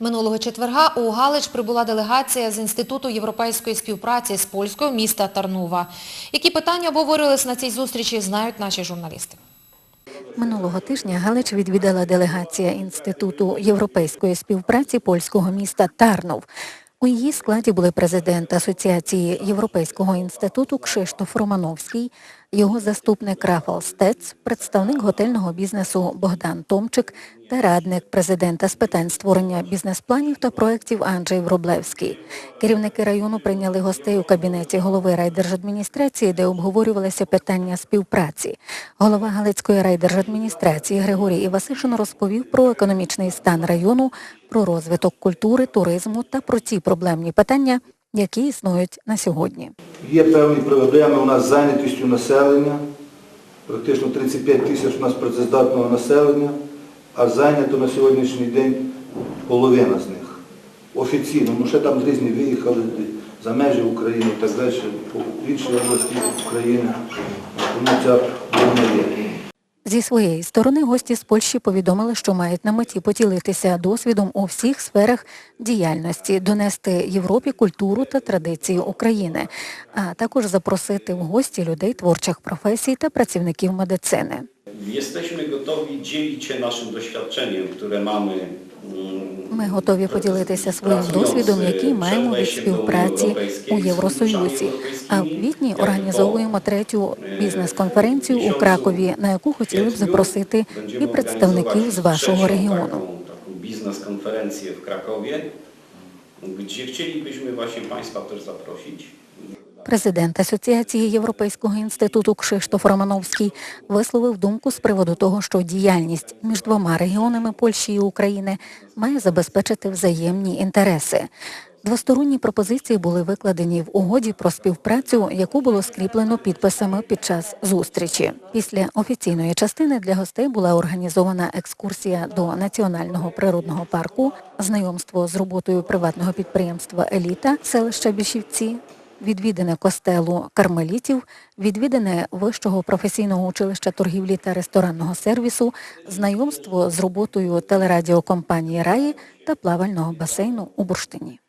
Минулого четверга у Галич прибула делегація з Інституту європейської співпраці з польського міста Тарнува. Які питання обговорювалися на цій зустрічі, знають наші журналісти. Минулого тижня Галич відвідала делегація Інституту європейської співпраці польського міста Тарнов. У її складі були президент Асоціації Європейського інституту Кшиштоф Романовський, його заступник Рафал Стец, представник готельного бізнесу Богдан Томчик та радник президента з питань створення бізнес-планів та проєктів Анджей Вроблевський. Керівники району прийняли гостей у кабінеті голови райдержадміністрації, де обговорювалися питання співпраці. Голова Галицької райдержадміністрації Григорій Івасишин розповів про економічний стан району, про розвиток культури, туризму та про ті проблемні питання, які існують на сьогодні. Є певні проблеми у нас з зайнятістю населення. Практично 35 тисяч у нас працездатного населення, а зайнято на сьогоднішній день половина з них. Офіційно, ну ще там різні виїхали за межі України так далі, по інші області України. Тому ця проблема є. Зі своєї сторони гості з Польщі повідомили, що мають на меті поділитися досвідом у всіх сферах діяльності, донести Європі культуру та традиції України, а також запросити в гості людей творчих професій та працівників медицини. Jesteśmy gotowi dzielić się naszym doświadczeniem, które. Ми готові поділитися своїм досвідом, який маємо від співпраці у Євросоюзі. А в квітні організовуємо третю бізнес-конференцію у Кракові, на яку хотіли б запросити і представників з вашого регіону. Biznes-konferencję w Krakowie, gdzie chcielibyśmy właśnie Państwa też zaprosić. Президент Асоціації Європейського інституту Кшиштоф Романовський висловив думку з приводу того, що діяльність між двома регіонами Польщі і України має забезпечити взаємні інтереси. Двосторонні пропозиції були викладені в угоді про співпрацю, яку було скріплено підписами під час зустрічі. Після офіційної частини для гостей була організована екскурсія до національного природного парку, знайомство з роботою приватного підприємства Еліта селища Бішівці, відвідане костелу кармелітів, відвідини вищого професійного училища торгівлі та ресторанного сервісу, знайомство з роботою телерадіокомпанії Раї та плавального басейну у Бурштині.